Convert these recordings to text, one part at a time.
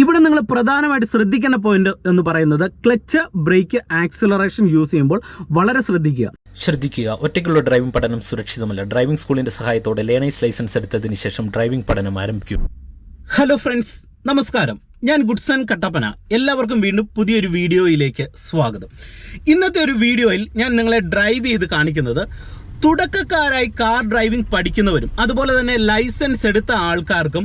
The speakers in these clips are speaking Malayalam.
ഇവിടെ നിങ്ങൾ പ്രധാനമായിട്ട് ശ്രദ്ധിക്കേണ്ട പോയിന്റ് എന്ന് പറയുന്നത് ക്ലച്ച് ബ്രേക്ക് ആക്സിലറേഷൻ യൂസ് ചെയ്യുമ്പോൾ വളരെ ശ്രദ്ധിക്കുക. ശ്രദ്ധിക്കുക. ഒറ്റയ്ക്കുള്ള ഡ്രൈവിംഗ് പഠനം സുരക്ഷിതമല്ല. ഡ്രൈവിംഗ് സ്കൂളിന്റെ സഹായത്തോടെ ലേണേഴ്സ് ലൈസൻസ് എടുത്തതിന് ശേഷം ഡ്രൈവിംഗ് പഠനം ആരംഭിക്കും. ഹലോ ഫ്രണ്ട്സ് നമസ്കാരം. ഞാൻ ഗുഡ്സൺ കട്ടപ്പന. എല്ലാവർക്കും വീണ്ടും പുതിയൊരു വീഡിയോയിലേക്ക് സ്വാഗതം. ഇന്നത്തെ ഒരു വീഡിയോയിൽ ഞാൻ നിങ്ങളെ ഡ്രൈവ് ചെയ്ത് കാണിക്കുന്നത് തുടക്കക്കാരായി കാർ ഡ്രൈവിംഗ് പഠിക്കുന്നവരും അതുപോലെ തന്നെ ലൈസൻസ് എടുത്ത ആൾക്കാർക്കും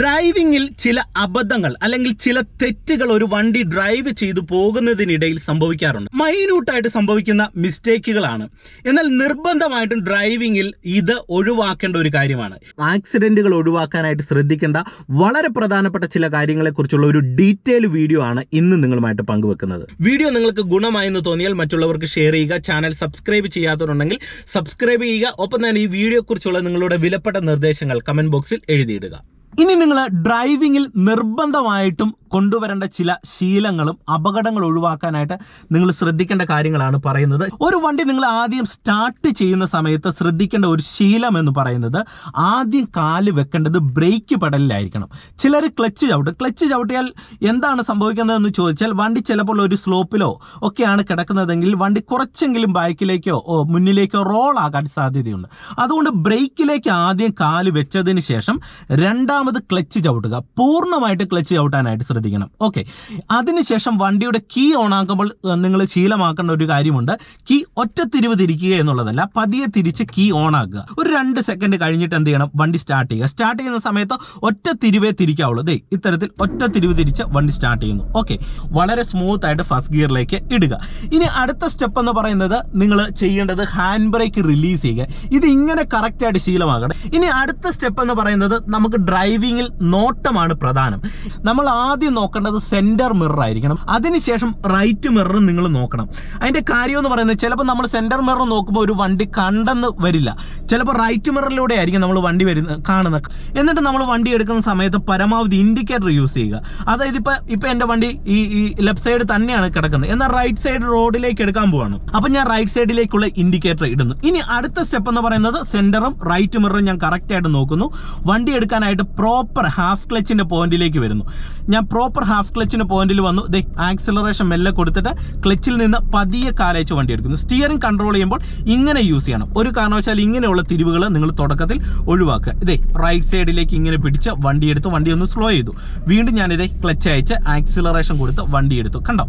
ഡ്രൈവിങ്ങിൽ ചില അബദ്ധങ്ങൾ അല്ലെങ്കിൽ ചില തെറ്റുകൾ ഒരു വണ്ടി ഡ്രൈവ് ചെയ്തു പോകുന്നതിനിടയിൽ സംഭവിക്കാറുണ്ട്. മൈന്യൂട്ടായിട്ട് സംഭവിക്കുന്ന മിസ്റ്റേക്കുകളാണ് എന്നാൽ നിർബന്ധമായിട്ടും ഡ്രൈവിങ്ങിൽ ഇത് ഒഴിവാക്കേണ്ട ഒരു കാര്യമാണ്. ആക്സിഡന്റുകൾ ഒഴിവാക്കാനായിട്ട് ശ്രദ്ധിക്കേണ്ട വളരെ പ്രധാനപ്പെട്ട ചില കാര്യങ്ങളെക്കുറിച്ചുള്ള ഒരു ഡീറ്റെയിൽ വീഡിയോ ആണ് ഇന്ന് നിങ്ങളുമായിട്ട് പങ്കുവെക്കുന്നത്. വീഡിയോ നിങ്ങൾക്ക് ഗുണമായെന്ന് തോന്നിയാൽ മറ്റുള്ളവർക്ക് ഷെയർ ചെയ്യുക. ചാനൽ സബ്സ്ക്രൈബ് ചെയ്യാത്തവരുണ്ടെങ്കിൽ സബ്സ്ക്രൈബ് ചെയ്യുക. ഒപ്പം തന്നെ ഈ വീഡിയോയെക്കുറിച്ചുള്ള നിങ്ങളുടെ വിലപ്പെട്ട നിർദ്ദേശങ്ങൾ കമന്റ് ബോക്സിൽ എഴുതിയിടുക. ഇനി നിങ്ങൾ ഡ്രൈവിംഗിൽ നിർബന്ധമായിട്ടും കൊണ്ടുവരേണ്ട ചില ശീലങ്ങളും അപകടങ്ങൾ ഒഴിവാക്കാനായിട്ട് നിങ്ങൾ ശ്രദ്ധിക്കേണ്ട കാര്യങ്ങളാണ് പറയുന്നത്. ഒരു വണ്ടി നിങ്ങൾ ആദ്യം സ്റ്റാർട്ട് ചെയ്യുന്ന സമയത്ത് ശ്രദ്ധിക്കേണ്ട ഒരു ശീലം എന്ന് പറയുന്നത് ആദ്യം കാൽ വെക്കേണ്ടത് ബ്രേക്ക് പെടലിലായിരിക്കണം ചിലർ ക്ലച്ച് ചവിട്ടും. ക്ലച്ച് ചവിട്ടിയാൽ എന്താണ് സംഭവിക്കുന്നതെന്ന് ചോദിച്ചാൽ വണ്ടി ചിലപ്പോൾ ഒരു സ്ലോപ്പിലോ ഒക്കെയാണ് കിടക്കുന്നതെങ്കിൽ വണ്ടി കുറച്ചെങ്കിലും ബാക്കിലേക്കോ മുന്നിലേക്കോ റോൾ ആകാൻ സാധ്യതയുണ്ട്. അതുകൊണ്ട് ബ്രേക്കിലേക്ക് ആദ്യം കാൽ വെച്ചതിന് ശേഷം രണ്ടാമത് ക്ലച്ച് ചവിട്ടുക. പൂർണമായിട്ട് ക്ലച്ച് ചവിട്ടാനായിട്ട് ശ്രദ്ധിക്കണം ഓക്കെ അതിനുശേഷം വണ്ടിയുടെ കീ ഓൺ ആക്കുമ്പോൾ നിങ്ങൾ ശീലമാക്കേണ്ട ഒരു കാര്യമുണ്ട്. കീ ഒറ്റ തിരിവ് തിരിക്കുക എന്നുള്ളതല്ല പതിയെ തിരിച്ച് കീ ഓൺ ആക്കുക. ഒരു രണ്ട് സെക്കൻഡ് കഴിഞ്ഞിട്ട് എന്ത് ചെയ്യണം? വണ്ടി സ്റ്റാർട്ട് ചെയ്യുക. സ്റ്റാർട്ട് ചെയ്യുന്ന സമയത്ത് ഒറ്റ തിരിവേ തിരിക്കാവുള്ളൂ. ദേ ഇത്തരത്തിൽ ഒറ്റ തിരിവ് തിരിച്ച് വണ്ടി സ്റ്റാർട്ട് ചെയ്യുന്നു. ഓക്കെ വളരെ സ്മൂത്ത് ആയിട്ട് ഫസ്റ്റ് ഗിയറിലേക്ക് ഇടുക. ഇനി അടുത്ത സ്റ്റെപ്പ് എന്ന് പറയുന്നത് നിങ്ങൾ ചെയ്യേണ്ടത് ഹാൻഡ് ബ്രേക്ക് റിലീസ് ചെയ്യുക. ഇത് ഇങ്ങനെ കറക്റ്റ് ആയിട്ട് ശീലമാകണം. ഇനി അടുത്ത സ്റ്റെപ്പ് എന്ന് പറയുന്നത് നമുക്ക് ഡ്രൈവിംഗിൽ നോട്ടമാണ് പ്രധാനം. നമ്മൾ ആദ്യം നോക്കേണ്ടത് സെന്റർ മിറർ ആയിരിക്കണം. അതിനുശേഷം റൈറ്റ് മിറർ നിങ്ങൾ നോക്കണം. അതിന്റെ കാര്യം എന്ന് പറയുന്നത് ചിലപ്പോൾ നമ്മൾ സെന്റർ മിറർ നോക്കുമ്പോൾ ഒരു വണ്ടി കണ്ടെന്ന് വരില്ല. ചിലപ്പോൾ റൈറ്റ് മിററിലൂടെ ആയിരിക്കും നമ്മൾ വണ്ടി വരുന്ന കാണുന്നത് എന്നിട്ട് നമ്മൾ വണ്ടി എടുക്കുന്ന സമയത്ത് പരമാവധി ഇൻഡിക്കേറ്റർ യൂസ് ചെയ്യുക. അതായത് ഇപ്പൊ ഇപ്പൊ എന്റെ വണ്ടി ഈ ഈ ലെഫ്റ്റ് സൈഡ് തന്നെയാണ് കിടക്കുന്നത്. എന്നാൽ റൈറ്റ് സൈഡ് റോഡിലേക്ക് എടുക്കാൻ പോവാണ്. അപ്പൊ ഞാൻ റൈറ്റ് സൈഡിലേക്കുള്ള ഇൻഡിക്കേറ്റർ ഇടുന്നു. ഇനി അടുത്ത സ്റ്റെപ്പ് എന്ന് പറയുന്നത് സെന്ററും റൈറ്റ് മിററും ഞാൻ കറക്റ്റ് ആയിട്ട് നോക്കുന്നു. വണ്ടി എടുക്കാനായിട്ട് പ്രോപ്പർ ഹാഫ് ക്ലച്ചിന്റെ പോയിന്റിലേക്ക് വരുന്നു. ഞാൻ പ്രോപ്പർ ഹാഫ് ക്ലച്ചിന് പോയിന്റിൽ വന്നു. ദേ ആക്സിലറേഷൻ മെല്ലെ കൊടുത്തിട്ട് ക്ലച്ചിൽ നിന്ന് പതിയെ കാലയച്ച് വണ്ടി എടുക്കുന്നു. സ്റ്റിയറിംഗ് കൺട്രോൾ ചെയ്യുമ്പോൾ ഇങ്ങനെ യൂസ് ചെയ്യണം. ഒരു കാരണവശാൽ ഇങ്ങനെയുള്ള തിരിവുകൾ നിങ്ങൾ തുടക്കത്തിൽ ഒഴിവാക്കുക. ഇതേ റൈറ്റ് സൈഡിലേക്ക് ഇങ്ങനെ പിടിച്ച് വണ്ടി എടുത്ത് വണ്ടി ഒന്ന് സ്ലോ ചെയ്തു. വീണ്ടും ഞാൻ ഇതേ ക്ലച്ച് അയച്ച് ആക്സിലറേഷൻ കൊടുത്ത് വണ്ടി എടുത്തു. കണ്ടോ?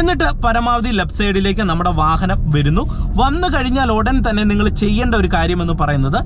എന്നിട്ട് പരമാവധി ലെഫ്റ്റ് സൈഡിലേക്ക് നമ്മുടെ വാഹനം വരുന്നു. വന്നു കഴിഞ്ഞാൽ ഉടൻ തന്നെ നിങ്ങൾ ചെയ്യേണ്ട ഒരു കാര്യമെന്ന് പറയുന്നത്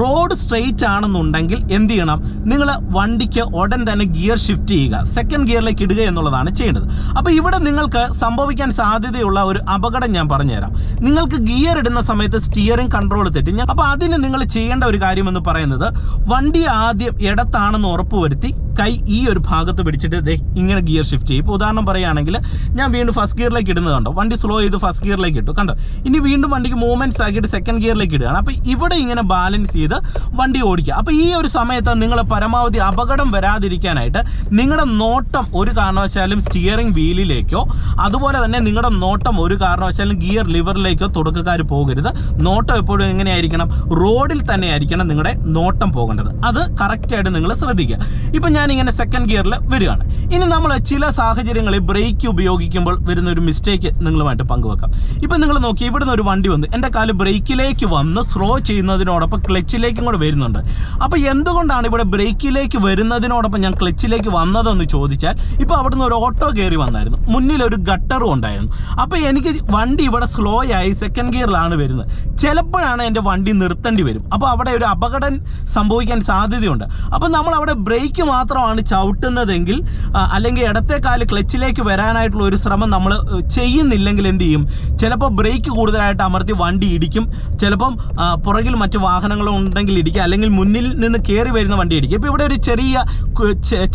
റോഡ് സ്ട്രെയിറ്റ് ആണെന്നുണ്ടെങ്കിൽ എന്ത് ചെയ്യണം? നിങ്ങൾ വണ്ടിക്ക് ഉടൻ തന്നെ ഗിയർ ഷിഫ്റ്റ് ചെയ്യുക. സെക്കൻഡ് ഗിയറിലേക്ക് ഇടുക എന്നുള്ളതാണ് ചെയ്യേണ്ടത്. അപ്പോൾ ഇവിടെ നിങ്ങൾക്ക് സംഭവിക്കാൻ സാധ്യതയുള്ള ഒരു അപകടം ഞാൻ പറഞ്ഞുതരാം. നിങ്ങൾക്ക് ഗിയർ ഇടുന്ന സമയത്ത് സ്റ്റിയറിംഗ് കൺട്രോൾ തെറ്റി. അപ്പോൾ അതിന് നിങ്ങൾ ചെയ്യേണ്ട ഒരു കാര്യം എന്ന് പറയുന്നത് വണ്ടി ആദ്യം ഇടത്താണെന്ന് ഉറപ്പുവരുത്തി കൈ ഈ ഒരു ഭാഗത്ത് പിടിച്ചിട്ട് ദേ ഇങ്ങനെ ഗിയർ ഷിഫ്റ്റ് ചെയ്യും. ഇപ്പോൾ ഉദാഹരണം പറയുകയാണെങ്കിൽ ഞാൻ വീണ്ടും ഫസ്റ്റ് ഗിയറിലേക്ക് ഇടുന്നത് കണ്ടോ? വണ്ടി സ്ലോ ചെയ്ത് ഫസ്റ്റ് ഗിയറിലേക്ക് ഇട്ടു. കണ്ടോ? ഇനി വീണ്ടും വണ്ടിക്ക് മൂവ്മെന്റ്സ് ആക്കിയിട്ട് സെക്കൻഡ് ഗിയറിലേക്ക് ഇടുകയാണ്. അപ്പോൾ ഇവിടെ ഇങ്ങനെ ബാലൻസ് ചെയ്ത് വണ്ടി ഓടിക്കുക. അപ്പോൾ ഈ ഒരു സമയത്ത് നിങ്ങൾ പരമാവധി അപകടം വരാതിരിക്കാനായിട്ട് നിങ്ങളുടെ നോട്ടം ഒരു കാരണവശാലും സ്റ്റിയറിംഗ് വീലിലേക്കോ അതുപോലെ തന്നെ നിങ്ങളുടെ നോട്ടം ഒരു കാരണവശാലും ഗിയർ ലിവറിലേക്കോ തുടക്കക്കാർ പോകരുത്. നോട്ടം എപ്പോഴും എങ്ങനെയായിരിക്കണം? റോഡിൽ തന്നെ ആയിരിക്കണം നിങ്ങളുടെ നോട്ടം പോകേണ്ടത്. അത് കറക്റ്റായിട്ട് നിങ്ങൾ ശ്രദ്ധിക്കുക. ഇപ്പം ഞാൻ ഇങ്ങനെ സെക്കൻഡ് ഗിയറിൽ വരികയാണ്. ഇനി നമ്മൾ ചില സാഹചര്യങ്ങളിൽ ബ്രേക്ക് ഉപയോഗിക്കുമ്പോൾ വരുന്ന ഒരു മിസ്റ്റേക്ക് നിങ്ങളുമായിട്ട് പങ്കുവെക്കാം. ഇപ്പം നിങ്ങൾ നോക്കി ഇവിടുന്ന് ഒരു വണ്ടി വന്ന്. എന്റെ കാൽ ബ്രേക്കിലേക്ക് വന്ന് സ്ലോ ചെയ്യുന്നതിനോടൊപ്പം ക്ലച്ചിലേക്കും കൂടെ വരുന്നുണ്ട്. അപ്പോൾ എന്തുകൊണ്ടാണ് ഇവിടെ ബ്രേക്കിലേക്ക് വരുന്നതിനോടൊപ്പം ഞാൻ ക്ലച്ചിലേക്ക് വന്നതെന്ന് ചോദിച്ചാൽ ഇപ്പോൾ അവിടുന്ന് ഒരു ഓട്ടോ കയറി വന്നായിരുന്നു. മുന്നിൽ ഒരു ഗട്ടറും ഉണ്ടായിരുന്നു. അപ്പോൾ എനിക്ക് വണ്ടി ഇവിടെ സ്ലോ ആയി സെക്കൻഡ് ഗിയറിലാണ് വരുന്നത്. ചിലപ്പോഴാണ് എന്റെ വണ്ടി നിർത്തേണ്ടി വരും. അപ്പോൾ അവിടെ ഒരു അപകടം സംഭവിക്കാൻ സാധ്യതയുണ്ട്. അപ്പോൾ നമ്മൾ അവിടെ ബ്രേക്ക് മാത്രമാണ് ചവിട്ടുന്നതെങ്കിൽ അല്ലെങ്കിൽ ഇടത്തെ കാൽ ക്ലച്ചിലേക്ക് വരാനായിട്ടുള്ള ഒരു ശ്രമം നമ്മൾ ചെയ്യുന്നില്ലെങ്കിൽ എന്ത് ചെയ്യും? ചിലപ്പോൾ ബ്രേക്ക് കൂടുതലായിട്ട് അമർത്തി വണ്ടി ഇടിക്കും. ചിലപ്പം പുറകിൽ മറ്റു വാഹനങ്ങളും ഉണ്ടെങ്കിൽ ഇടിക്കുക അല്ലെങ്കിൽ മുന്നിൽ നിന്ന് കയറി വരുന്ന വണ്ടി ഇടിക്കും. ഇപ്പോൾ ഇവിടെ ഒരു ചെറിയ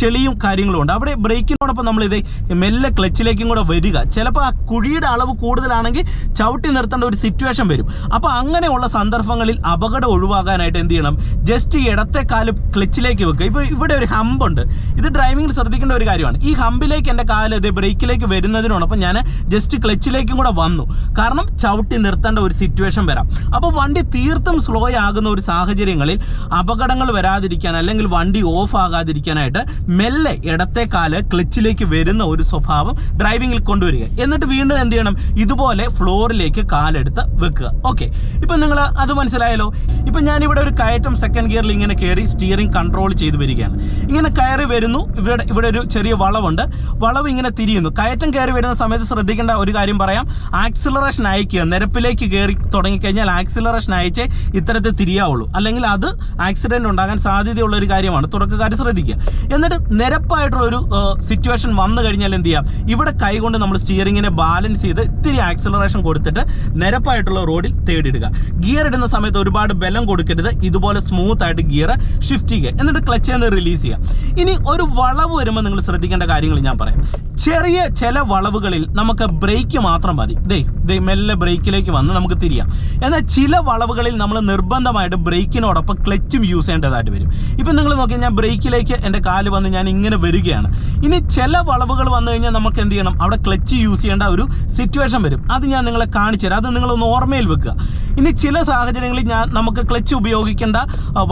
ചെളിയും കാര്യങ്ങളും ഉണ്ട്. അവിടെ ബ്രേക്കിനോടൊപ്പം നമ്മൾ ഇത് മെല്ലെ ക്ലച്ചിലേക്കും കൂടെ വരിക. ചിലപ്പോൾ ആ കുഴിയുടെ അളവ് കൂടുതലാണെങ്കിൽ ചവിട്ടി നിർത്തേണ്ട ഒരു സിറ്റുവേഷൻ വരും. അപ്പോൾ അങ്ങനെയുള്ള സന്ദർഭങ്ങളിൽ അപകടം ഒഴിവാക്കാനായിട്ട് എന്ത് ചെയ്യണം? ജസ്റ്റ് ഇടത്തെ കാൽ ക്ലച്ചിലേക്ക് വെക്കുക. ഇപ്പോൾ ഇവിടെ ഒരു ഹമ്പുണ്ട് ഇത് ഡ്രൈവിംഗിൽ ശ്രദ്ധിക്കേണ്ട ഒരു കാര്യമാണ്. ഈ ഹമ്പിലേക്ക് എന്റെ കാൽ ഇത് ബ്രേക്കിലേക്ക് വരുന്നതിനോടൊപ്പം ഞാൻ ജസ്റ്റ് ക്ലച്ചിലേക്കും കൂടെ വന്നു. കാരണം ചവിട്ടി നിർത്തേണ്ട ഒരു സിറ്റുവേഷൻ വരാം. അപ്പോൾ വണ്ടി തീർത്തും സ്ലോ ആകുന്ന ഒരു സാഹചര്യങ്ങളിൽ അപകടങ്ങൾ വരാതിരിക്കാൻ അല്ലെങ്കിൽ വണ്ടി ഓഫ് ആകാതിരിക്കാനായിട്ട് മെല്ലെ ഇടത്തെ കാൽ കാൽ ക്ലച്ചിലേക്ക് വരുന്ന ഒരു സ്വഭാവം ഡ്രൈവിങ്ങിൽ കൊണ്ടുവരിക. എന്നിട്ട് വീണ്ടും എന്ത് ചെയ്യണം? ഇതുപോലെ ഫ്ലോറിലേക്ക് കാലെടുത്ത് വെക്കുക. ഓക്കെ ഇപ്പം നിങ്ങൾ അത് മനസ്സിലായല്ലോ? ഇപ്പം ഞാനിവിടെ ഒരു കയറ്റം സെക്കൻഡ് ഗിയറിൽ ഇങ്ങനെ കയറി സ്റ്റിയറിംഗ് കൺട്രോൾ ചെയ്ത് വരികയാണ്. ഇങ്ങനെ കയറി വരുന്നു. ഇവിടെ ഇവിടെ ഒരു ചെറിയ വളവുണ്ട്. വളവ് ഇങ്ങനെ തിരിയുന്നു. കയറ്റം കയറി വരുന്ന സമയത്ത് ശ്രദ്ധിക്കേണ്ട ഒരു കാര്യം പറയാം. ആക്സിലറേഷൻ അയക്കുക നിരപ്പിലേക്ക് കയറി തുടങ്ങിക്കഴിഞ്ഞാൽ ആക്സിലറേഷൻ അയച്ചേ ഇത്തരത്തിൽ തിരിയാവുള്ളൂ. അല്ലെങ്കിൽ അത് ആക്സിഡന്റ് ഉണ്ടാകാൻ സാധ്യതയുള്ള ഒരു കാര്യമാണ്. തുടക്കക്കാർ ശ്രദ്ധിക്കുക. എന്നിട്ട് നിരപ്പായിട്ടുള്ള ഒരു സിറ്റുവേഷൻ വന്നു കഴിഞ്ഞാൽ എന്ത് ചെയ്യാം? ഇവിടെ കൈകൊണ്ട് നമ്മൾ സ്റ്റിയറിങ്ങിനെ ബാലൻസ് ചെയ്ത് ഇത്തിരി ആക്സിലറേഷൻ കൊടുത്തിട്ട് നിരപ്പായിട്ടുള്ള റോഡിൽ തേടിയിടുക. ഗിയർ ഇടുന്ന സമയത്ത് ഒരുപാട് ബലം കൊടുക്കരുത്. ഇതുപോലെ സ്മൂത്ത് ആയിട്ട് ഗിയർ ഷിഫ്റ്റ് ചെയ്യുക. എന്നിട്ട് ക്ലച്ച് നിന്ന് റിലീസ് ചെയ്യുക. ഇനി ഒരു വളവ് വരുമ്പോൾ നിങ്ങൾ ശ്രദ്ധിക്കേണ്ട കാര്യങ്ങൾ ഞാൻ പറയാം. ചെറിയ ചില വളവുകളിൽ നമുക്ക് ബ്രേക്ക് മാത്രം മതി. ദേ ദേ മെല്ലെ ബ്രേക്കിലേക്ക് വന്ന് നമുക്ക് തിരിയാം. എന്നാൽ ചില വളവുകളിൽ നമ്മൾ നിർബന്ധമായിട്ട് ബ്രേക്കിനോടൊപ്പം ക്ലച്ചും യൂസ് ചെയ്യേണ്ടതായിട്ട് വരും. ഇപ്പം നിങ്ങൾ നോക്കി ഞാൻ ബ്രേക്കിലേക്ക് എന്റെ കാൽ വന്ന് ഞാൻ ഇങ്ങനെ വരികയാണ്. ഇനി ചില വളവുകൾ വന്നു കഴിഞ്ഞാൽ നമുക്ക് എന്ത് ചെയ്യണം? അവിടെ ക്ലച്ച് യൂസ് ചെയ്യേണ്ട ഒരു സിറ്റുവേഷൻ വരും. അത് ഞാൻ നിങ്ങളെ കാണിച്ചു തരാം. അത് നിങ്ങളൊന്ന് ഓർമ്മയിൽ വെക്കുക. ഇനി ചില സാഹചര്യങ്ങളിൽ ഞാൻ നമുക്ക് ക്ലച്ച് ഉപയോഗിക്കേണ്ട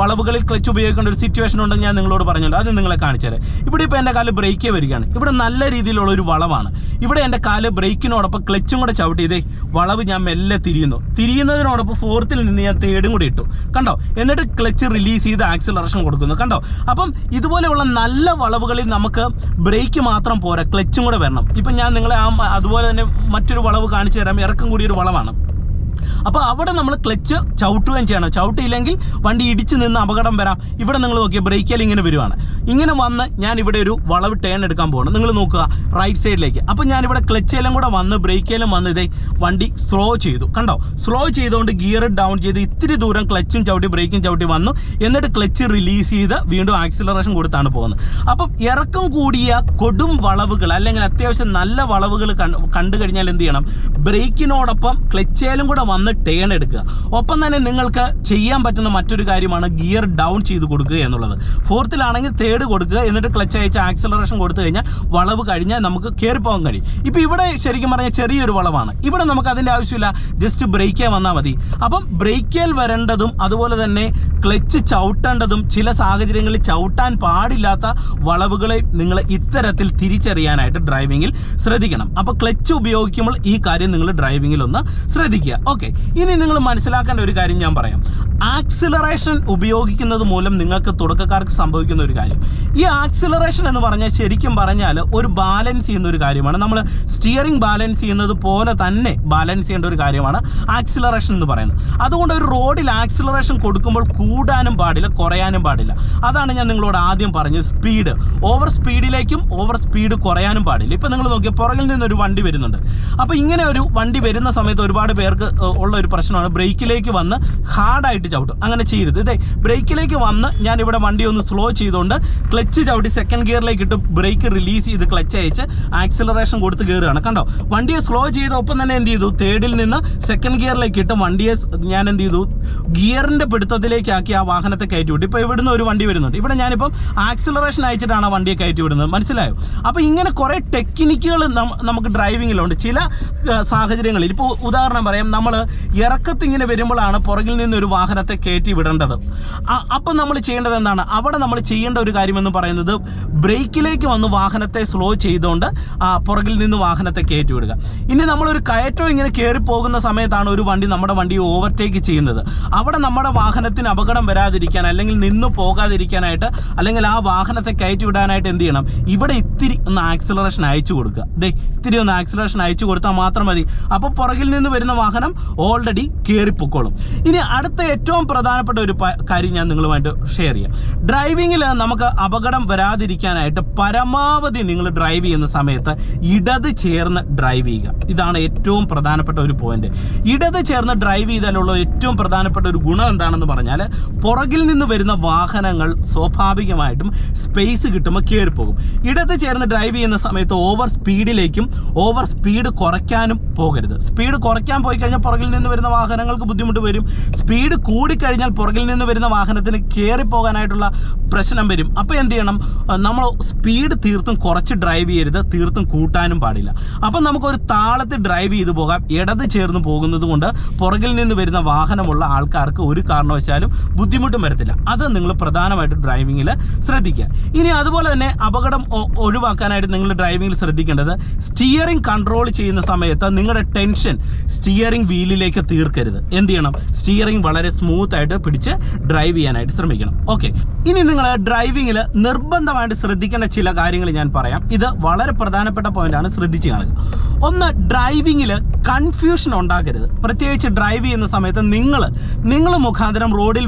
വളവുകളിൽ ക്ലച്ച് ഉപയോഗിക്കേണ്ട ഒരു സിറ്റുവേഷൻ ഉണ്ടെന്ന് ഞാൻ നിങ്ങളോട് പറഞ്ഞല്ലോ അത് നിങ്ങളെ കാണിച്ചു തരാം. ഇവിടെ ഇപ്പോൾ എന്റെ കാൽ ബ്രേക്കേ വരികയാണ്. ഇവിടെ നല്ല രീതിയിലുള്ള ഒരു വളവാണ്. ഇവിടെ എന്റെ കാൽ ബ്രേക്കിനോടൊപ്പം ക്ലച്ചും കൂടെ ചവിട്ടി ഇതേ വളവ് ഞാൻ മെല്ലെ തിരിയുന്നു. തിരിയുന്നതിനോടൊപ്പം ഫോർത്തിൽ നിന്ന് ഞാൻ തേടും കൂടി ഇട്ടു. കണ്ടോ? എന്നിട്ട് ക്ലച്ച് റിലീസ് ചെയ്ത് ആക്സിലറേഷൻ കൊടുക്കുന്നു. കണ്ടോ? അപ്പം ഇതുപോലെയുള്ള നല്ല വളവുകളിൽ നമുക്ക് ബ്രേക്ക് മാത്രം പോരാ. ക്ലച്ചും കൂടെ വരണം. ഇപ്പം ഞാൻ നിങ്ങളെ ആ അതുപോലെ തന്നെ മറ്റൊരു വളവ് കാണിച്ചു തരാം. ഇറക്കം കൂടിയൊരു വളവാണ്. അപ്പോൾ അവിടെ നമ്മൾ ക്ലച്ച് ചവിട്ടുകയും ചെയ്യണം. ചവിട്ടിയില്ലെങ്കിൽ വണ്ടി ഇടിച്ച് നിന്ന് അപകടം വരാം. ഇവിടെ നിങ്ങൾ നോക്കിയ ബ്രേക്കിൽ ഇങ്ങനെ വരുവാണ്. ഇങ്ങനെ വന്ന് ഞാൻ ഇവിടെ ഒരു വളവ് ടേൺ എടുക്കാൻ പോകണം നിങ്ങൾ നോക്കുക റൈറ്റ് സൈഡിലേക്ക് അപ്പോൾ ഞാനിവിടെ ക്ലച്ചേലും കൂടെ വന്ന് ബ്രേക്കേലും വന്ന് ഇതേ വണ്ടി സ്ലോ ചെയ്തു. കണ്ടോ? സ്ലോ ചെയ്തുകൊണ്ട് ഗിയർ ഡൗൺ ചെയ്ത് ഇത്തിരി ദൂരം ക്ലച്ചും ചവിട്ടി ബ്രേക്കും ചവിട്ടി വന്നു. എന്നിട്ട് ക്ലച്ച് റിലീസ് ചെയ്ത് വീണ്ടും ആക്സിലറേഷൻ കൊടുത്താണ് പോകുന്നത്. അപ്പം ഇറക്കം കൂടിയ കൊടും വളവുകൾ അല്ലെങ്കിൽ അത്യാവശ്യം നല്ല വളവുകൾ കണ്ടു കഴിഞ്ഞാൽ എന്ത് ചെയ്യണം? ബ്രേക്കിനോടൊപ്പം ക്ലച്ചേലും കൂടെ വന്ന് ടേൺ എടുക്കുക. ഒപ്പം തന്നെ നിങ്ങൾക്ക് ചെയ്യാൻ പറ്റുന്ന മറ്റൊരു കാര്യമാണ് ഗിയർ ഡൗൺ ചെയ്ത് കൊടുക്കുക എന്നുള്ളത്. ഫോർത്തിലാണെങ്കിൽ തേർഡ് കൊടുക്കുക എന്നിട്ട് ക്ലച്ച് അയച്ച് ആക്സലറേഷൻ കൊടുത്തു കഴിഞ്ഞാൽ വളവ് കഴിഞ്ഞാൽ നമുക്ക് കയറിപ്പോകാൻ കഴിയും. ഇപ്പോൾ ഇവിടെ ശരിക്കും പറഞ്ഞാൽ ചെറിയൊരു വളവാണ്. ഇവിടെ നമുക്ക് അതിന്റെ ആവശ്യമില്ല ജസ്റ്റ് ബ്രേക്കേ വന്നാൽ മതി. അപ്പം ബ്രേക്കേൽ വരേണ്ടതും അതുപോലെ തന്നെ ക്ലച്ച് ചവിട്ടേണ്ടതും ചില സാഹചര്യങ്ങളിൽ ചവിട്ടാൻ പാടില്ലാത്ത വളവുകളെ നിങ്ങൾ ഇത്തരത്തിൽ തിരിച്ചറിയാനായിട്ട് ഡ്രൈവിങ്ങിൽ ശ്രദ്ധിക്കണം. അപ്പോൾ ക്ലച്ച് ഉപയോഗിക്കുമ്പോൾ ഈ കാര്യം നിങ്ങൾ ഡ്രൈവിങ്ങിൽ ഒന്ന് ശ്രദ്ധിക്കുക. ഓക്കെ ഇനി നിങ്ങൾ മനസ്സിലാക്കേണ്ട ഒരു കാര്യം ഞാൻ പറയാം. ആക്സിലറേഷൻ ഉപയോഗിക്കുന്നത് മൂലം നിങ്ങൾക്ക് തുടക്കക്കാർക്ക് സംഭവിക്കുന്ന ഒരു കാര്യം. ഈ ആക്സിലറേഷൻ എന്ന് പറഞ്ഞാൽ ശരിക്കും പറഞ്ഞാൽ ഒരു ബാലൻസ് ചെയ്യുന്ന ഒരു കാര്യമാണ്. നമ്മൾ സ്റ്റിയറിംഗ് ബാലൻസ് ചെയ്യുന്നത് പോലെ തന്നെ ബാലൻസ് ചെയ്യേണ്ട ഒരു കാര്യമാണ് ആക്സിലറേഷൻ എന്ന് പറയുന്നത്. അതുകൊണ്ട് ഒരു റോഡിൽ ആക്സിലറേഷൻ കൊടുക്കുമ്പോൾ കൂടാനും പാടില്ല കുറയാനും പാടില്ല. അതാണ് ഞാൻ നിങ്ങളോട് ആദ്യം പറഞ്ഞത്. സ്പീഡ് ഓവർ സ്പീഡിലേക്കും ഓവർ സ്പീഡ് കുറയാനും പാടില്ല. ഇപ്പം നിങ്ങൾ നോക്കിയാൽ പുറകിൽ നിന്നൊരു വണ്ടി വരുന്നുണ്ട്. അപ്പോൾ ഇങ്ങനെ ഒരു വണ്ടി വരുന്ന സമയത്ത് ഒരുപാട് പേർക്ക് ഉള്ള ഒരു പ്രശ്നമാണ്. ബ്രേക്കിലേക്ക് വന്ന് ഹാർഡായിട്ട് ചവിട്ടും. അങ്ങനെ ചെയ്യരുത്. ഇതേ ബ്രേക്കിലേക്ക് വന്ന് ഞാൻ ഇവിടെ വണ്ടി ഒന്ന് സ്ലോ ചെയ്തുകൊണ്ട് ക്ലച്ച് ചവിട്ടി സെക്കൻഡ് ഗിയറിലേക്ക് ഇട്ട് ബ്രേക്ക് റിലീസ് ചെയ്ത് ക്ലച്ച് അയച്ച് ആക്സിലറേഷൻ കൊടുത്ത് കയറുകയാണ് കണ്ടോ? വണ്ടിയെ സ്ലോ ചെയ്ത ഒപ്പം തന്നെ എന്ത് ചെയ്തു? തേർഡിൽ നിന്ന് സെക്കൻഡ് ഗിയറിലേക്ക് ഇട്ട് വണ്ടിയെ ഞാൻ എന്ത് ചെയ്തു? ഗിയറിന്റെ പിടുത്തത്തിലേക്കാക്കി ആ വാഹനത്തെ കയറ്റി വിട്ടു ഇപ്പോൾ ഇവിടുന്ന് ഒരു വണ്ടി വരുന്നുണ്ട്. ഇവിടെ ഞാനിപ്പം ആക്സിലറേഷൻ അയച്ചിട്ടാണ് ആ വണ്ടിയെ കയറ്റി വിടുന്നത് മനസ്സിലായോ? അപ്പോൾ ഇങ്ങനെ കുറേ ടെക്നിക്കുകൾ നമുക്ക് ഡ്രൈവിങ്ങിലുണ്ട് ചില സാഹചര്യങ്ങളിൽ. ഇപ്പോൾ ഉദാഹരണം പറയാം. നമ്മൾ ഇറക്കത്തിങ്ങനെ വരുമ്പോഴാണ് പുറകിൽ നിന്ന് ഒരു വാഹനത്തെ കയറ്റി വിടേണ്ടത്. അപ്പം നമ്മൾ ചെയ്യേണ്ടത് എന്താണ്? അവിടെ നമ്മൾ ചെയ്യേണ്ട ഒരു കാര്യമെന്ന് പറയുന്നത് ബ്രേക്കിലേക്ക് വന്ന് വാഹനത്തെ സ്ലോ ചെയ്തുകൊണ്ട് പുറകിൽ നിന്ന് വാഹനത്തെ കയറ്റി വിടുക. ഇനി നമ്മളൊരു കയറ്റം ഇങ്ങനെ കയറി പോകുന്ന സമയത്താണ് ഒരു വണ്ടി നമ്മുടെ വണ്ടി ഓവർടേക്ക് ചെയ്യുന്നത്. അവിടെ നമ്മുടെ വാഹനത്തിന് അപകടം വരാതിരിക്കാൻ അല്ലെങ്കിൽ നിന്ന് പോകാതിരിക്കാനായിട്ട് അല്ലെങ്കിൽ ആ വാഹനത്തെ കയറ്റി വിടാനായിട്ട് എന്ത് ചെയ്യണം? ഇവിടെ ഇത്തിരി ഒന്ന് ആക്സിലറേഷൻ അയച്ചു കൊടുക്കുക. ദേ ഇത്തിരി ഒന്ന് ആക്സിലറേഷൻ അയച്ചു കൊടുത്താൽ മാത്രം മതി. അപ്പോൾ പുറകിൽ നിന്ന് വരുന്ന വാഹനം ഓൾറെഡി കയറിപ്പോക്കോളും ഇനി അടുത്ത ഏറ്റവും പ്രധാനപ്പെട്ട ഒരു കാര്യം ഞാൻ നിങ്ങളുമായിട്ട് ഷെയർ ചെയ്യാം. ഡ്രൈവിങ്ങിൽ നമുക്ക് അപകടം വരാതിരിക്കാനായിട്ട് പരമാവധി നിങ്ങൾ ഡ്രൈവ് ചെയ്യുന്ന സമയത്ത് ഇടത് ചേർന്ന് ഡ്രൈവ് ചെയ്യുക. ഇതാണ് ഏറ്റവും പ്രധാനപ്പെട്ട ഒരു പോയിന്റ് ഇടത് ചേർന്ന് ഡ്രൈവ് ചെയ്താലുള്ള ഏറ്റവും പ്രധാനപ്പെട്ട ഒരു ഗുണം എന്താണെന്ന് പറഞ്ഞാൽ പുറകിൽ നിന്ന് വരുന്ന വാഹനങ്ങൾ സ്വാഭാവികമായിട്ടും സ്പേസ് കിട്ടുമ്പോൾ കയറിപ്പോകും ഇടത് ചേർന്ന് ഡ്രൈവ് ചെയ്യുന്ന സമയത്ത് ഓവർ സ്പീഡിലേക്കും ഓവർ സ്പീഡ് കുറയ്ക്കാനും പോകരുത്. സ്പീഡ് കുറയ്ക്കാൻ പോയി കഴിഞ്ഞാൽ പുറകിൽ നിന്ന് വരുന്ന വാഹനങ്ങൾക്ക് ബുദ്ധിമുട്ട് വരും. സ്പീഡ് കൂടിക്കഴിഞ്ഞാൽ പുറകിൽ നിന്ന് വരുന്ന വാഹനത്തിന് കയറി പോകാനായിട്ടുള്ള പ്രശ്നം വരും. അപ്പോൾ എന്ത് ചെയ്യണം? നമ്മൾ സ്പീഡ് തീർത്തും കുറച്ച് ഡ്രൈവ് ചെയ്യരുത്. തീർത്തും കൂട്ടാനും പാടില്ല. അപ്പം നമുക്കൊരു താളത്തിൽ ഡ്രൈവ് ചെയ്ത് പോകാം. ഇടത് ചേർന്ന് പോകുന്നത് കൊണ്ട് പുറകിൽ നിന്ന് വരുന്ന വാഹനമുള്ള ആൾക്കാർക്ക് ഒരു കാരണവശാലും ബുദ്ധിമുട്ടും വരത്തില്ല. അത് നിങ്ങൾ പ്രധാനമായിട്ട് ഡ്രൈവിങ്ങിൽ ശ്രദ്ധിക്കുക. ഇനി അതുപോലെ തന്നെ അപകടം ഒഴിവാക്കാനായിട്ട് നിങ്ങൾ ഡ്രൈവിങ്ങിൽ ശ്രദ്ധിക്കേണ്ടത് സ്റ്റിയറിംഗ് കൺട്രോൾ ചെയ്യുന്ന സമയത്ത് നിങ്ങളുടെ ടെൻഷൻ സ്റ്റിയറിംഗ് വീലിലേക്ക് തീർക്കരുത്. എന്ത് ചെയ്യണം? സ്റ്റിയറിംഗ് വളരെ സ്മൂത്ത് ആയിട്ട് പിടിച്ച് ഡ്രൈവ് ചെയ്യാനായിട്ട് ശ്രമിക്കണം. ഓക്കെ ഇനി നിങ്ങൾ ഡ്രൈവിംഗിൽ നിർബന്ധമായിട്ട് ശ്രദ്ധിക്കേണ്ട ചില കാര്യങ്ങൾ ഞാൻ പറയാം. ഇത് വളരെ പ്രധാനപ്പെട്ട പോയിന്റാണ് ശ്രദ്ധിച്ച് കാണുക. ഒന്ന് ഡ്രൈവിംഗിൽ കൺഫ്യൂഷൻ ഉണ്ടാക്കരുത്. പ്രത്യേകിച്ച് ഡ്രൈവ് ചെയ്യുന്ന സമയത്ത് നിങ്ങൾ നിങ്ങൾ മുഖാന്തരം റോഡിൽ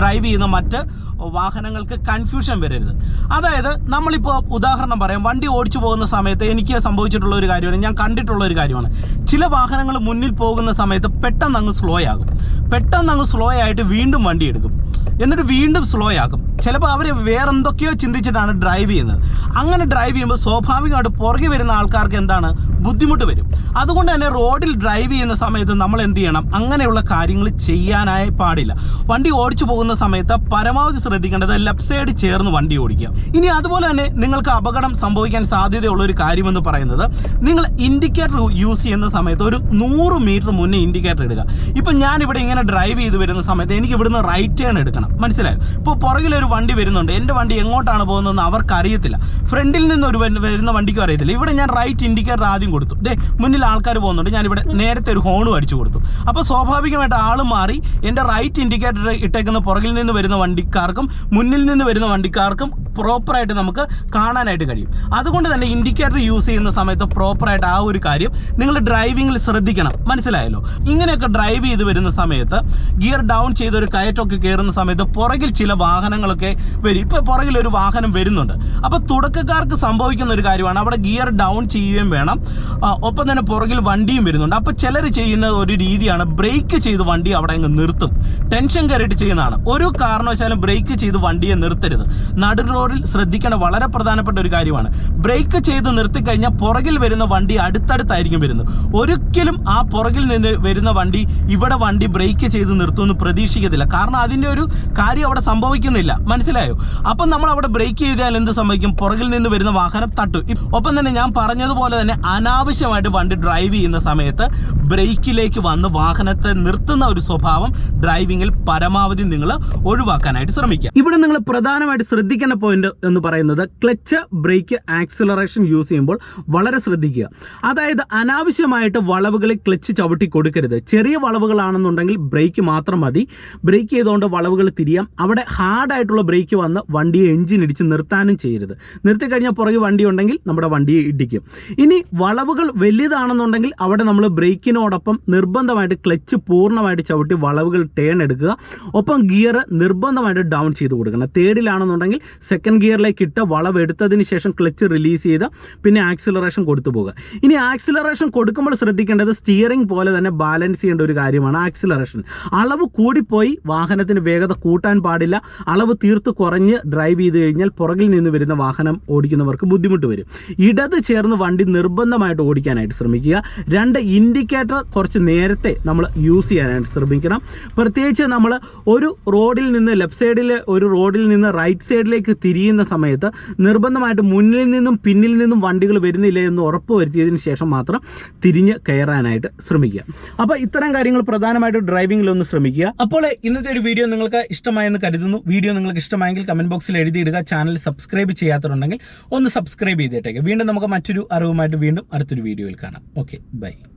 ഡ്രൈവ് ചെയ്യുന്ന മറ്റ് വാഹനങ്ങൾക്ക് കൺഫ്യൂഷൻ വരരുത്. അതായത് നമ്മളിപ്പോൾ ഉദാഹരണം പറയാം. വണ്ടി ഓടിച്ചു പോകുന്ന സമയത്ത് എനിക്ക് സംഭവിച്ചിട്ടുള്ള ഒരു കാര്യമാണ് ഞാൻ കണ്ടിട്ടുള്ള ഒരു കാര്യമാണ്. ചില വാഹനങ്ങൾ മുന്നിൽ പോകുന്ന സമയത്ത് പെട്ടെന്ന് അങ്ങ് സ്ലോ ആകും. പെട്ടെന്ന് അങ്ങ് സ്ലോ ആയിട്ട് വീണ്ടും വണ്ടി എടുക്കും. എന്നിട്ട് വീണ്ടും സ്ലോ ആക്കും ചിലപ്പോൾ അവർ വേറെന്തൊക്കെയോ ചിന്തിച്ചിട്ടാണ് ഡ്രൈവ് ചെയ്യുന്നത്. അങ്ങനെ ഡ്രൈവ് ചെയ്യുമ്പോൾ സ്വാഭാവികമായിട്ട് പുറകെ വരുന്ന ആൾക്കാർക്ക് എന്താണ്? ബുദ്ധിമുട്ട് വരും. അതുകൊണ്ട് തന്നെ റോഡിൽ ഡ്രൈവ് ചെയ്യുന്ന സമയത്ത് നമ്മൾ എന്ത് ചെയ്യണം? അങ്ങനെയുള്ള കാര്യങ്ങൾ ചെയ്യാനായി പാടില്ല. വണ്ടി ഓടിച്ചു പോകുന്ന സമയത്ത് പരമാവധി ശ്രദ്ധിക്കേണ്ടത് ലെഫ്റ്റ് സൈഡ് ചേർന്ന് വണ്ടി ഓടിക്കുക. ഇനി അതുപോലെ തന്നെ നിങ്ങൾക്ക് അപകടം സംഭവിക്കാൻ സാധ്യതയുള്ള ഒരു കാര്യമെന്ന് പറയുന്നത് നിങ്ങൾ ഇൻഡിക്കേറ്റർ യൂസ് ചെയ്യുന്ന സമയത്ത് ഒരു നൂറ് മീറ്റർ മുന്നേ ഇൻഡിക്കേറ്റർ ഇടുക. ഇപ്പം ഞാനിവിടെ ഇങ്ങനെ ഡ്രൈവ് ചെയ്ത് വരുന്ന സമയത്ത് എനിക്ക് ഇവിടുന്ന് റൈറ്റ് ടേൺ എടുക്കണം. മനസ്സിലായോ? ഇപ്പോൾ പുറകിലൊരു വണ്ടി വരുന്നുണ്ട്. എന്റെ വണ്ടി എങ്ങോട്ടാണ് പോകുന്നതെന്ന് അവർക്ക് അറിയത്തില്ല ഫ്രണ്ടിൽ നിന്ന് ഒരു വരുന്ന വണ്ടിക്കും അറിയത്തില്ല. ഇവിടെ ഞാൻ റൈറ്റ് ഇൻഡിക്കേറ്റർ ആദ്യം കൊടുത്തു. ദേ മുന്നിൽ ആൾക്കാർ പോകുന്നുണ്ട്. ഞാനിവിടെ നേരത്തെ ഒരു ഹോണും അടിച്ചു കൊടുത്തു. അപ്പോൾ സ്വാഭാവികമായിട്ട് ആൾ മാറി എന്റെ റൈറ്റ് ഇൻഡിക്കേറ്റർ ഇട്ടേക്കുന്ന പുറകിൽ നിന്ന് വരുന്ന വണ്ടിക്കാർക്കും മുന്നിൽ നിന്ന് വരുന്ന വണ്ടിക്കാർക്കും പ്രോപ്പറായിട്ട് നമുക്ക് കാണാനായിട്ട് കഴിയും. അതുകൊണ്ട് തന്നെ ഇൻഡിക്കേറ്റർ യൂസ് ചെയ്യുന്ന സമയത്ത് പ്രോപ്പറായിട്ട് ആ ഒരു കാര്യം നിങ്ങൾ ഡ്രൈവിങ്ങിൽ ശ്രദ്ധിക്കണം. മനസ്സിലായല്ലോ? ഇങ്ങനെയൊക്കെ ഡ്രൈവ് ചെയ്ത് വരുന്ന സമയത്ത് ഗിയർ ഡൗൺ ചെയ്ത് ഒരു കയറ്റമൊക്കെ കയറുന്ന സമയത്ത് പുറകിൽ ചില വാഹനങ്ങളൊക്കെ വരും. ഇപ്പോൾ പുറകിൽ ഒരു വാഹനം വരുന്നുണ്ട്. അപ്പോൾ തുടക്കക്കാർക്ക് സംഭവിക്കുന്ന ഒരു കാര്യമാണ്. അവിടെ ഗിയർ ഡൗൺ ചെയ്യുകയും വേണം. ഒപ്പം തന്നെ പുറകിൽ വണ്ടിയും വരുന്നുണ്ട്. അപ്പോൾ ചിലർ ചെയ്യുന്ന ഒരു രീതിയാണ് ബ്രേക്ക് ചെയ്ത് വണ്ടി അവിടെ അങ്ങ് നിർത്തും. ടെൻഷൻ കയറിയിട്ട് ചെയ്യുന്നതാണ്. ഒരു കാരണവശാലും ബ്രേക്ക് ചെയ്ത് വണ്ടിയെ നിർത്തരുത്. നടു റോഡിൽ ശ്രദ്ധിക്കേണ്ട വളരെ പ്രധാനപ്പെട്ട ഒരു കാര്യമാണ്. ബ്രേക്ക് ചെയ്ത് നിർത്തിക്കഴിഞ്ഞാൽ പുറകിൽ വരുന്ന വണ്ടി അടുത്തടുത്തായിരിക്കും വരുന്നത്. ഒരിക്കലും ആ പുറകിൽ നിന്ന് വരുന്ന വണ്ടി ഇവിടെ വണ്ടി ബ്രേക്ക് ചെയ്ത് നിർത്തുമെന്ന് പ്രതീക്ഷിക്കത്തില്ല. കാരണം അതിന്റെ ഒരു കാര്യം അവിടെ സംഭവിക്കുന്നില്ല. മനസ്സിലായോ? അപ്പം നമ്മൾ അവിടെ ബ്രേക്ക് ചെയ്താൽ എന്ത് സംഭവിക്കും? പുറകിൽ നിന്ന് വരുന്ന വാഹനം തട്ടും. ഒപ്പം തന്നെ ഞാൻ പറഞ്ഞതുപോലെ തന്നെ അനാവശ്യമായിട്ട് വണ്ടി ഡ്രൈവ് ചെയ്യുന്ന സമയത്ത് ബ്രേക്കിലേക്ക് വന്ന് വാഹനത്തെ നിർത്തുന്ന ഒരു സ്വഭാവം ഡ്രൈവിങ്ങിൽ പരമാവധി നിങ്ങൾ ഒഴിവാക്കാനായിട്ട് ശ്രമിക്കുക. ഇവിടെ നിങ്ങൾ പ്രധാനമായിട്ട് ശ്രദ്ധിക്കേണ്ട പോയിന്റ് എന്ന് പറയുന്നത് ക്ലച്ച് ബ്രേക്ക് ആക്സിലറേഷൻ യൂസ് ചെയ്യുമ്പോൾ വളരെ ശ്രദ്ധിക്കുക. അതായത് അനാവശ്യമായിട്ട് വളവുകളിൽ ക്ലച്ച് ചവിട്ടി കൊടുക്കരുത്. ചെറിയ വളവുകളാണെന്നുണ്ടെങ്കിൽ ബ്രേക്ക് മാത്രം മതി. ബ്രേക്ക് ചെയ്തുകൊണ്ട് വളവുകൾ തിരിയാം. അവിടെ ഹാർഡായിട്ടുള്ള ബ്രേക്ക് വന്ന് വണ്ടിയെ എഞ്ചിൻ ഇടിച്ച് നിർത്താനും ചെയ്യരുത്. നിർത്തി കഴിഞ്ഞാൽ പുറകെ വണ്ടി ഉണ്ടെങ്കിൽ നമ്മുടെ വണ്ടിയെ ഇടിക്കും. ഇനി വളവുകൾ വലിയതാണെന്നുണ്ടെങ്കിൽ അവിടെ നമ്മൾ ബ്രേക്കിനോടൊപ്പം നിർബന്ധമായിട്ട് ക്ലച്ച് പൂർണമായിട്ട് ചവിട്ടി വളവുകൾ ടേൺ എടുക്കുക. ഒപ്പം ഗിയർ നിർബന്ധമായിട്ട് ഡൗൺ ചെയ്ത് കൊടുക്കണം. തേർഡിലാണെന്നുണ്ടെങ്കിൽ സെക്കൻഡ് ഗിയറിലേക്ക് ഇട്ട് വളവ് എടുത്തതിന് ശേഷം ക്ലച്ച് റിലീസ് ചെയ്ത് പിന്നെ ആക്സിലറേഷൻ കൊടുത്തു പോകുക. ഇനി ആക്സിലറേഷൻ കൊടുക്കുമ്പോൾ ശ്രദ്ധിക്കേണ്ടത് സ്റ്റിയറിംഗ് പോലെ തന്നെ ബാലൻസ് ചെയ്യേണ്ട ഒരു കാര്യമാണ് ആക്സിലറേഷൻ. അളവ് കൂടിപ്പോയി വാഹനത്തിന് വേഗത കൂട്ടാൻ പാടില്ല. അളവ് തീർത്ത് കുറഞ്ഞ് ഡ്രൈവ് ചെയ്ത് കഴിഞ്ഞാൽ പുറകിൽ നിന്ന് വരുന്ന വാഹനം ഓടിക്കുന്നവർക്ക് ബുദ്ധിമുട്ട് വരും. ഇടത് ചേർന്ന് വണ്ടി നിർബന്ധമായിട്ട് ഓടിക്കാനായിട്ട് ശ്രമിക്കുക. രണ്ട് ഇൻഡിക്കേറ്റർ കുറച്ച് നേരത്തെ നമ്മൾ യൂസ് ചെയ്യാനായിട്ട് ശ്രമിക്കണം. പ്രത്യേകിച്ച് നമ്മൾ ഒരു റോഡിൽ നിന്ന് ലെഫ്റ്റ് സൈഡിലെ ഒരു റോഡിൽ നിന്ന് റൈറ്റ് സൈഡിലേക്ക് തിരിയുന്ന സമയത്ത് നിർബന്ധമായിട്ട് മുന്നിൽ നിന്നും പിന്നിൽ നിന്നും വണ്ടികൾ വരുന്നില്ല എന്ന് ഉറപ്പ് വരുത്തിയതിന് ശേഷം മാത്രം തിരിഞ്ഞ് കയറാനായിട്ട് ശ്രമിക്കുക. അപ്പോൾ ഇത്തരം കാര്യങ്ങൾ പ്രധാനമായിട്ട് ഡ്രൈവിംഗിലൊന്ന് ശ്രമിക്കുക. അപ്പോൾ ഇന്നത്തെ ഒരു വീഡിയോ നിങ്ങൾക്ക് ഇഷ്ടമായെന്ന് കരുതുന്നു. വീഡിയോ നിങ്ങൾക്ക് ഇഷ്ടമായെങ്കിൽ കമന്റ് ബോക്സിൽ എഴുതിയിടുക ചാനൽ സബ്സ്ക്രൈബ് ചെയ്യാത്തതുണ്ടെങ്കിൽ ഒന്ന് സബ്സ്ക്രൈബ് ചെയ്തേട്ടേക്ക് വീണ്ടും നമുക്ക് മറ്റൊരു അറിവുമായിട്ട് വീണ്ടും അടുത്തൊരു വീഡിയോയിൽ കാണാം. Okay bye